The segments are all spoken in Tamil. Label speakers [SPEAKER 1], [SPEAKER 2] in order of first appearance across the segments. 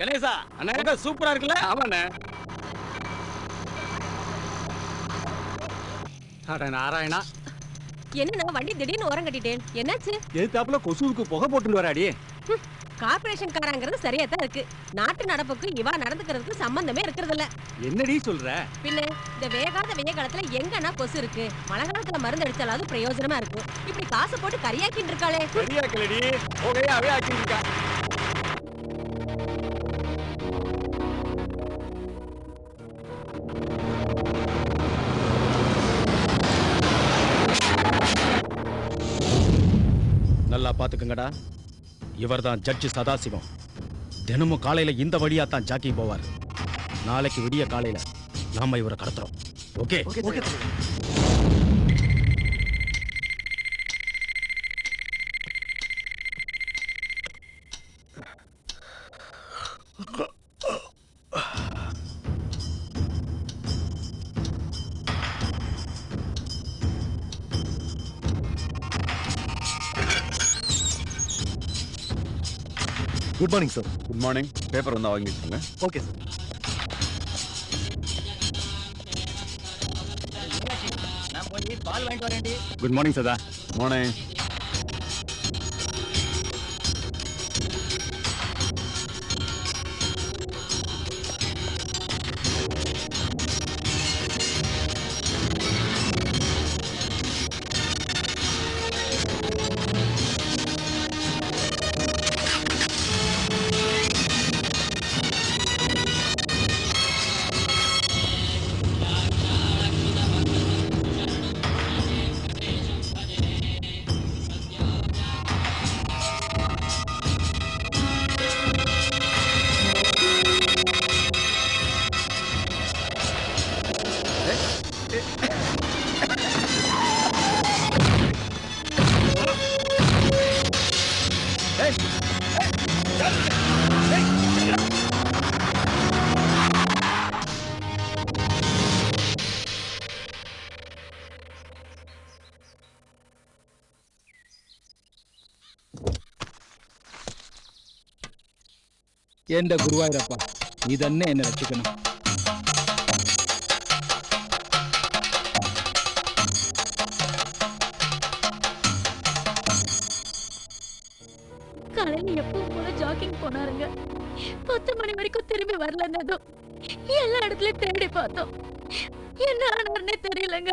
[SPEAKER 1] கணேசா அண்ணா. சூப்பரா இருக்குல்ல?
[SPEAKER 2] ஆமாண்ணே.
[SPEAKER 1] அட நாராயணா.
[SPEAKER 3] என்னண்ணா வண்டி திடீர்னு ஓரம் கட்டிட்டேன். என்னாச்சு?
[SPEAKER 1] எதிர்த்தாப்புல கொசுவுக்கு புகை போட்டுன்னு வராடி
[SPEAKER 3] கார்பரேஷன் காரங்கிறது சரியா தான் இருக்கு. நாட்டு நடப்புக்கு இவா நடந்துக்கிறதுக்கு சம்பந்தமே இருக்கிறது இல்ல
[SPEAKER 1] என்னடி சொல்ற?
[SPEAKER 3] பின்ன இந்த வேகாத வெய்ய காலத்துல எங்கண்ணா கொசு இருக்கு? மழை காலத்துல மருந்து அடிச்சாலாவது பிரயோஜனமா இருக்கும். இப்படி காசு போட்டு கரியாக்கிட்டு இருக்காளே.
[SPEAKER 1] கிளடி புகையாவே ஆக்கிருக்கா பார்த்துக்குங்கடா. இவர் இவர்தான் ஜட்ஜு சதாசிவம். தினமும் காலையில இந்த வழியா தான் ஜாக்கி போவார். நாளைக்கு விடிய காலையில நாம இவரை கடத்துறோம். Okay.
[SPEAKER 4] Good morning sir
[SPEAKER 2] good morning paper வந்து வாங்கிக்கோங்க
[SPEAKER 1] okay sir
[SPEAKER 2] good morning Sada. Morning
[SPEAKER 5] എന്റെ ഗുരുവായൂരപ്പ നീ തന്നെ എന്നെ രക്ഷിക്കണം
[SPEAKER 6] காலையில எப்பவும் போல ஜாக்கிங் போனாருங்க பத்து மணி வரைக்கும் திரும்பி வரலன்னதும் எல்லா இடத்துலயும் தேடி பார்த்தோம் என்ன ஆனாருன்னே தெரியலங்க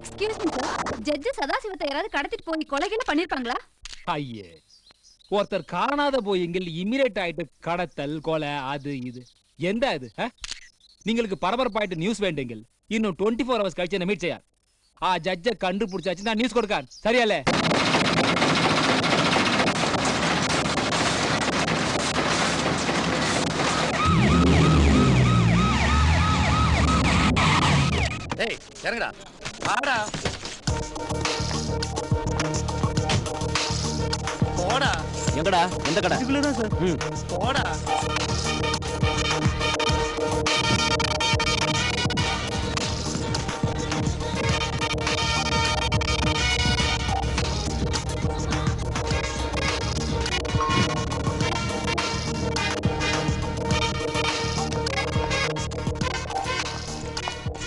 [SPEAKER 7] எக்ஸ்கியூஸ் மீ சார் ஜட்ஜு சதாசிவத்தை யாராவது கடத்திட்டு போய் கொலைகளை பண்ணிருப்பாங்களா
[SPEAKER 5] ஐயே ஒருத்தர் காணாத போய் இமிடியேட் இமிரேட் ஆயிட்டு கடத்தல் கொலை அது இது. எந்த அது நீங்களுக்கு பரபரப்பாயிட்டு நியூஸ் வேண்டுங்கள். இன்னும் டுவெண்ட்டி ஃபோர் ஹவர்ஸ் கழிச்சு என்ன மீட் செய்யார். ஆ ஜட்ஜை கண்டுபிடிச்சாச்சு. நான் நியூஸ் கொடுக்கான் சரியாலே?
[SPEAKER 1] ஏய் சரிங்கடா ஆடா
[SPEAKER 8] எங்கடா? எந்த கடை?
[SPEAKER 4] இதுக்குள்ளதான் சார்.
[SPEAKER 1] போடா.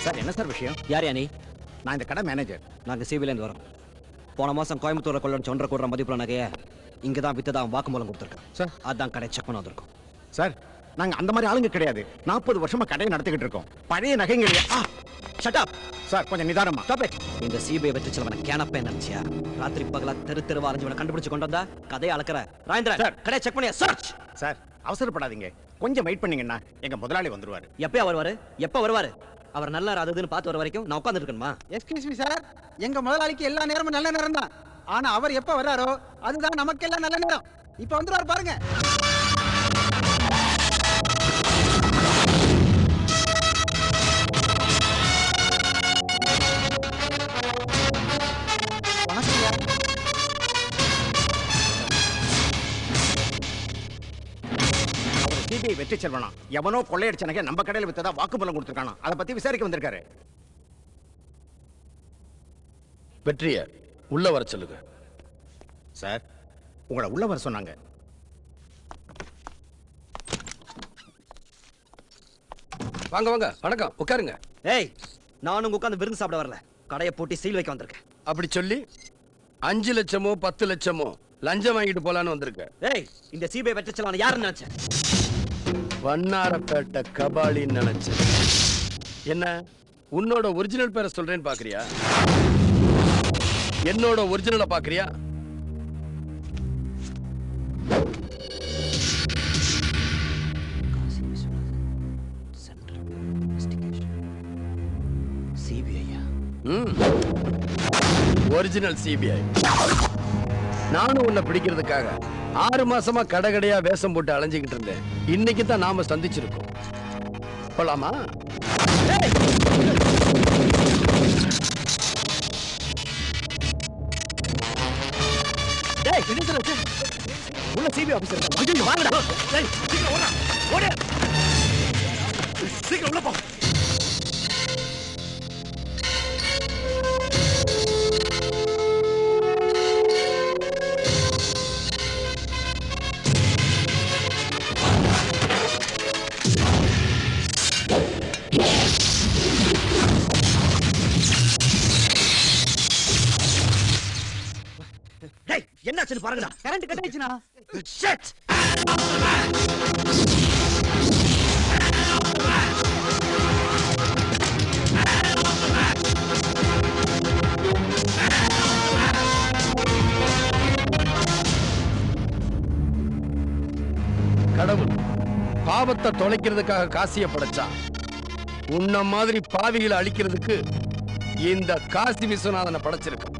[SPEAKER 8] சார் என்ன சார் விஷயம்? யார் நீ? நான் இந்த கடை மேனேஜர் நாங்கள் சிவிலேருந்து வரோம். போன மாதம் கோயம்புத்தூரில் கொள்ளடிச்ச ஒன்றரை கோடி மதிப்புள்ள நகையை இங்கே தான் வித்து தான் வாக்குமூலம் கொடுத்துருக்கேன். சார். அதான் கடை செக் பண்ண வந்திருக்கோம்.
[SPEAKER 9] சார். நாங்க அந்த மாதிரி ஆளுங்க கிடையாது. நாற்பது வருஷமா கடையை நடத்திக்கிட்டு இருக்கோம். பழைய நகைங்க
[SPEAKER 8] ஷட் அப்
[SPEAKER 9] சார் கொஞ்சம் நிதானமா.
[SPEAKER 8] ஸ்டாப் இட் இந்த சிபிஐ வெற்றி செலவனை கேனப்பே நினைச்சியா? ராத்திரி பகலா தெரு தெருவா அலைஞ்சவனை கண்டுபிடிச்சு கொண்டு வந்தா கதையை அளக்குற. ராயந்திரன்
[SPEAKER 9] சார்.
[SPEAKER 8] கடையை செக் பண்ணியா? சர்ச்
[SPEAKER 9] சார் அவசரப்படாதீங்க. கொஞ்சம் வெயிட் பண்ணீங்கன்னா எங்க முதலாளி வந்துருவாரு.
[SPEAKER 8] எப்பயா வருவாரு? எப்ப வருவாரு? அவர் நல்லா அதுன்னு பார்த்து வர வரைக்கும் நான் உட்காந்துட்டு இருக்கணுமா?
[SPEAKER 10] எக்ஸ்கியூஸ் மீ சார் எங்க முதலாளிக்கு எல்லா நேரமும் நல்ல நேரம் தான் ஆனா அவர் எப்ப வர்றாரோ அதுதான் நமக்கெல்லாம் நல்ல நேரம். இப்ப வந்துருவார் பாருங்க.
[SPEAKER 9] சிபிஐ வெற்றி செல்வனா? எவனோ கொள்ளையடிச்ச நகை நம்ம கடையில வித்ததா வாக்குமூலம் கொடுத்துருக்கானா? அதை பத்தி விசாரிக்க வந்திருக்காரு.
[SPEAKER 4] வெற்றிய உள்ள வர சொல்லுங்க.
[SPEAKER 9] சார் உங்களை உள்ள வர சொன்னாங்க.
[SPEAKER 10] வாங்க வாங்க வணக்கம் உட்காருங்க.
[SPEAKER 8] ஏய் நானும் உட்காந்து விருந்து சாப்பிட வரல. கடையை போட்டி சீல் வைக்க வந்திருக்கேன்.
[SPEAKER 10] அப்படி சொல்லி அஞ்சு லட்சமோ பத்து லட்சமோ லஞ்சம் வாங்கிட்டு போலான்னு வந்திருக்கேன்.
[SPEAKER 8] ஏய் இந்த சிபிஐ வெட்டச்சலான யாருன்னு நினைச்சேன்
[SPEAKER 10] வண்ணாரப்பேட்டை கபாலின்னு நினைச்சேன். என்ன உன்னோட ஒரிஜினல் பேரை சொல்றேன்னு பாக்குறியா? என்னோட ஒரிஜினலை பாக்குறியா ஒரிஜினல் சிபிஐ நானும் உன்னை பிடிக்கிறதுக்காக ஆறு மாசமா கடைகடையா வேஷம் போட்டு அலைஞ்சுக்கிட்டு இருந்தேன். இன்னைக்கு தான் நாம சந்திச்சிருக்கோம். போலாமா?
[SPEAKER 8] டேய் என்ன சொல்ற உள்ள சிபி ஆபீசர் ஐயோ வாங்கடா சீக்கிரம் ஓடா ஓடு சீக்கிரம் உள்ள போ. என்னாச்சுன்னு பாருங்கடா கரண்ட் கட் ஆயிடுச்சுனா ஷிட்
[SPEAKER 10] கடவுள் பாவத்தை தொலைக்கிறதுக்காக காசியை படைச்சான் உன்ன மாதிரி பாவிகளை அழிக்கிறதுக்கு இந்த காசி விஸ்வநாதனை படைச்சிருக்கான்.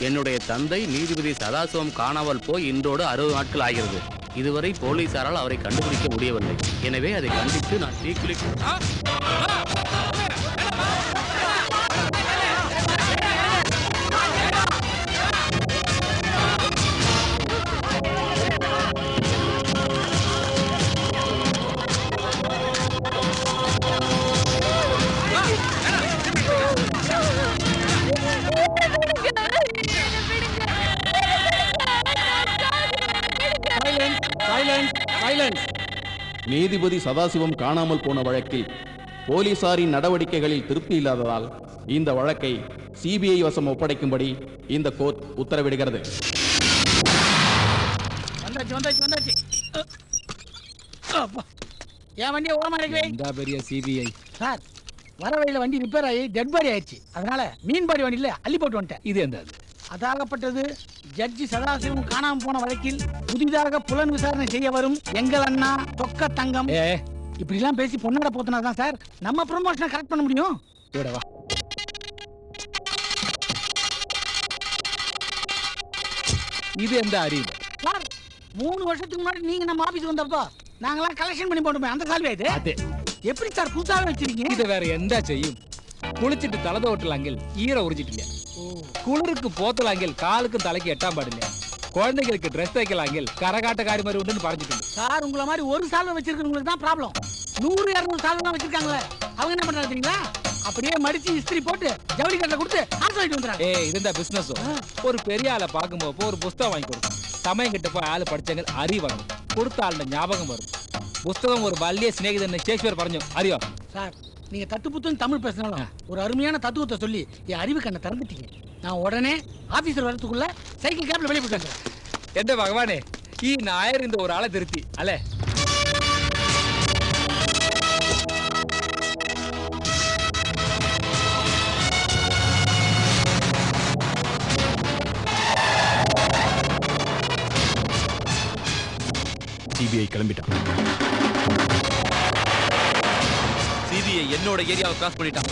[SPEAKER 11] என்னுடைய தந்தை நீதிபதி சதாசிவம் காணாமல் போய் இன்றோடு அறுபது நாட்கள் ஆகிறது. இதுவரை போலீசாரால் அவரை கண்டுபிடிக்க முடியவில்லை. எனவே அதை கண்டித்து நான் தீக்குளி
[SPEAKER 12] நீதிபதி சதாசிவம் காணாமல் போன வழக்கில் போலீசாரின் நடவடிக்கைகளில் திருப்தி இல்லாததால் இந்த வழக்கை சிபிஐ வசம் ஒப்படைக்கும்படி இந்த கோர்ட் உத்தரவிடுகிறது.
[SPEAKER 13] வந்தாச்சு வந்தாச்சு வந்தாச்சு. அப்பா. என் வண்டியை ஓரமா
[SPEAKER 5] பெரிய சிபிஐ?
[SPEAKER 13] சார் வர வழியில வண்டி ரிப்பேர் ஆகி டெட் பாடி ஆயிடுச்சு. அதனால மீன் பாடி வண்டியில அள்ளி போட்டு வந்துட்டேன்.
[SPEAKER 5] இது எந்த
[SPEAKER 13] அதாகப்பட்டது. ஜட்ஜி சதாசிவம் காணாம போன வழக்கில் புதிதாக புலன் விசாரணை செய்ய வரும் எங்கள் அண்ணா தொக்க தங்கம். இப்படி எல்லாம் பேசி பொண்ணாட போத்தினாதான் சார். நம்ம ப்ரொமோஷனை கரெக்ட் பண்ண முடியும்.
[SPEAKER 5] இவட வா. இது எந்த அறிவு?
[SPEAKER 13] சார் மூணு வருஷத்துக்கு முன்னாடி நீங்க நம்ம ஆபீஸ் வந்தப்போ நாங்கெல்லாம் கலெக்ஷன் பண்ணி போட்டுமே அந்த சால்வே இது?
[SPEAKER 5] அது.
[SPEAKER 13] எப்படி சார் புதுசாக வச்சிருக்கீங்க?
[SPEAKER 5] இது வேற எந்த செய்யும்? குளிச்சிட்டு தலை தோட்டலாங்கில் ஈர உறிஞ்சிட்டு குளிருக்கு போத்தலாங்கில் காலுக்கும் தலைக்கு எட்டாம் பாடுங்க குழந்தைங்களுக்கு ட்ரெஸ் தைக்கலாங்கில் கரகாட்ட கரகாட்டக்காரி மாதிரி உண்டுன்னு பறஞ்சிட்டு
[SPEAKER 13] சார் உங்களை மாதிரி ஒரு சாலை வச்சிருக்கிறவங்களுக்கு தான் ப்ராப்ளம் நூறு இரநூறு சாலை தான் வச்சிருக்காங்களே. அவங்க என்ன பண்றாங்க தெரியுங்களா? அப்படியே மடிச்சு இஸ்திரி போட்டு ஜவுளி கட்டில கொடுத்து ஆசை வாங்கிட்டு வந்துறாங்க
[SPEAKER 5] ஏ இது இந்த பிசினஸ் ஒரு பெரிய ஆளை பார்க்கும்போது ஒரு புஸ்தகம் வாங்கி கொடுக்கும் சமயம் கிட்ட போய் ஆளு படிச்சங்க அறிவாங்க கொடுத்த ஆளுடைய ஞாபகம் வரும். புஸ்தகம் ஒரு பல்லிய சிநேகிதன் ஷேக்ஸ்பியர் பறஞ்சோம் அறிவா?
[SPEAKER 13] சார் நீங்க தத்துப்புத்தம் தமிழ் பேசினாலும் ஒரு அருமையான தத்துவத்தை சொல்லி என் அறிவு கண்ணை திறந்துட்டீங்க. நான் உடனே ஆபீசர் வரதுக்குள்ள சைக்கிள் கேப்ல வெளியே போயிட்டு எந்த
[SPEAKER 5] பகவானே? ஈ நாயர் இந்த ஒரு ஆளை திருத்தி. அல்ல.
[SPEAKER 1] சிபிஐ கிளம்பிட்டான்.
[SPEAKER 11] என்னோட ஏரியாவை கிராஸ் பண்ணிட்டான்.